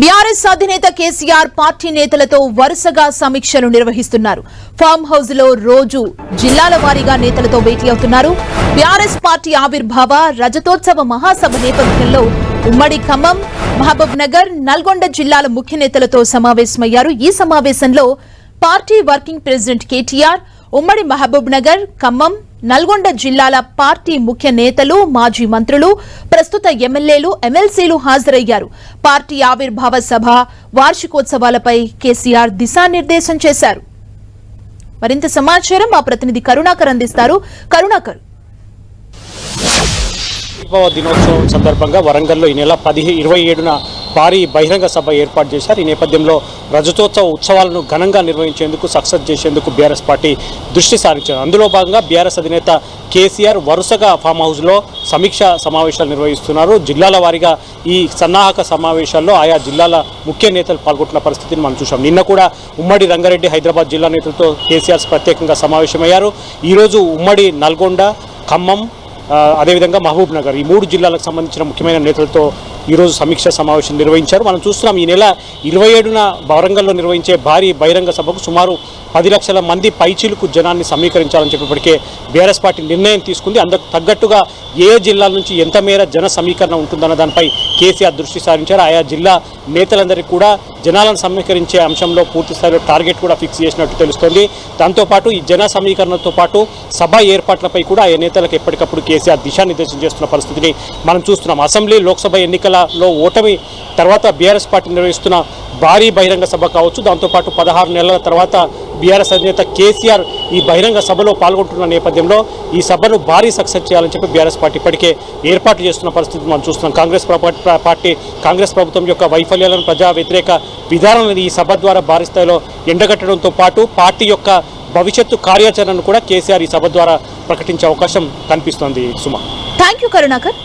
BRS అధినేత KCR party నేతలతో వరుసగా సమీక్షలు నిర్వహిస్తున్నారు. ఫామ్ హౌస్లో రోజు జిల్లాల వారీగా నేతలతో భేటీ అవుతున్నారు. బీఆర్ఎస్ పార్టీ ఆవిర్భావ రజతోత్సవ మహాసభ నేపథ్యంలో ఉమ్మడి ఖమ్మం మహబూబ్ నగర్ నల్గొండ జిల్లాల ముఖ్య నేతలతో సమావేశమయ్యారు. ఈ సమావేశంలో పార్టీ వర్కింగ్ ప్రెసిడెంట్ కేటీఆర్ ఉమ్మడి మహబూబ్ నగర్ ఖమ్మం నల్గొండ జిల్లాల పార్టీ ముఖ్య నేతలు మాజీ మంత్రులు ప్రస్తుత ఎమ్మెల్యేలు ఎమ్మెల్సీలు హాజరయ్యారు. పార్టీ ఆవిర్భావ సభ వార్షికోత్సవాలపై కేసీఆర్ దిశానిర్దేశం చేశారు. మరింత సమాచారం మా ప్రతినిధి కరుణాకర్ అందిస్తారు. కరుణాకర్. దినోత్సవం సందర్భంగా వరంగల్లో ఈ నెల పది ఇరవై ఏడున భారీ బహిరంగ సభ ఏర్పాటు చేశారు. ఈ నేపథ్యంలో రజతోత్సవ ఉత్సవాలను ఘనంగా నిర్వహించేందుకు సక్సెస్ చేసేందుకు బీఆర్ఎస్ పార్టీ దృష్టి సారించారు అందులో భాగంగా బీఆర్ఎస్ అధినేత కేసీఆర్ వరుసగా ఫామ్ హౌస్లో సమీక్ష సమావేశాలు నిర్వహిస్తున్నారు. జిల్లాల వారీగా ఈ సన్నాహక సమావేశాల్లో ఆయా జిల్లాల ముఖ్య నేతలు పాల్గొంటున్న పరిస్థితిని మనం చూసాం నిన్న కూడా ఉమ్మడి రంగారెడ్డి హైదరాబాద్ జిల్లా నేతలతో కేసీఆర్ ప్రత్యేకంగా సమావేశమయ్యారు. ఈరోజు ఉమ్మడి నల్గొండ ఖమ్మం అదేవిధంగా మహబూబ్ నగర్ ఈ మూడు జిల్లాలకు సంబంధించిన ముఖ్యమైన నేతలతో ఈరోజు సమీక్ష సమావేశం నిర్వహించారు. మనం చూస్తున్నాం ఈ నెల ఇరవై ఏడున వరంగల్లో నిర్వహించే భారీ బహిరంగ సభకు సుమారు పది లక్షల మంది పైచీలకు జనాన్ని సమీకరించాలని చెప్పిప్పటికే బీఆర్ఎస్ పార్టీ నిర్ణయం తీసుకుంది. అందుకు తగ్గట్టుగా ఏ జిల్లాల నుంచి ఎంత మేర జన సమీకరణ ఉంటుందన్న దానిపై కేసీఆర్ దృష్టి సారించారు. ఆయా జిల్లా నేతలందరికీ కూడా జనాలను సమీకరించే అంశంలో పూర్తి స్థాయిలో టార్గెట్ కూడా ఫిక్స్ చేసినట్టు తెలుస్తోంది. దాంతోపాటు ఈ జన సమీకరణతో పాటు సభ ఏర్పాట్లపై కూడా ఆయా నేతలకు ఎప్పటికప్పుడు కేసీఆర్ దిశానిర్దేశం చేస్తున్న పరిస్థితిని మనం చూస్తున్నాం. అసెంబ్లీ లోక్సభ ఎన్నికలలో ఓటమి తర్వాత బీఆర్ఎస్ పార్టీ నిర్వహిస్తున్న భారీ బహిరంగ సభ కావచ్చు. దాంతోపాటు పదహారు నెలల తర్వాత బీఆర్ఎస్ అధినేత కేసీఆర్ ఈ బహిరంగ సభలో పాల్గొంటున్న నేపథ్యంలో ఈ సభను భారీ సక్సెస్ చేయాలని చెప్పి బీఆర్ఎస్ పార్టీ ఇప్పటికే ఏర్పాటు చేస్తున్న పరిస్థితి మనం చూస్తున్నాం. కాంగ్రెస్ పార్టీ కాంగ్రెస్ ప్రభుత్వం యొక్క వైఫల్యాలను ప్రజా వ్యతిరేక విధానాలను ఈ సభ ద్వారా భారీ స్థాయిలో ఎండగట్టడంతో పాటు పార్టీ యొక్క భవిష్యత్తు కార్యాచరణను కూడా కేసీఆర్ ఈ సభ ద్వారా ప్రకటించే అవకాశం కనిపిస్తోంది. సుమా. Thank you Karunakar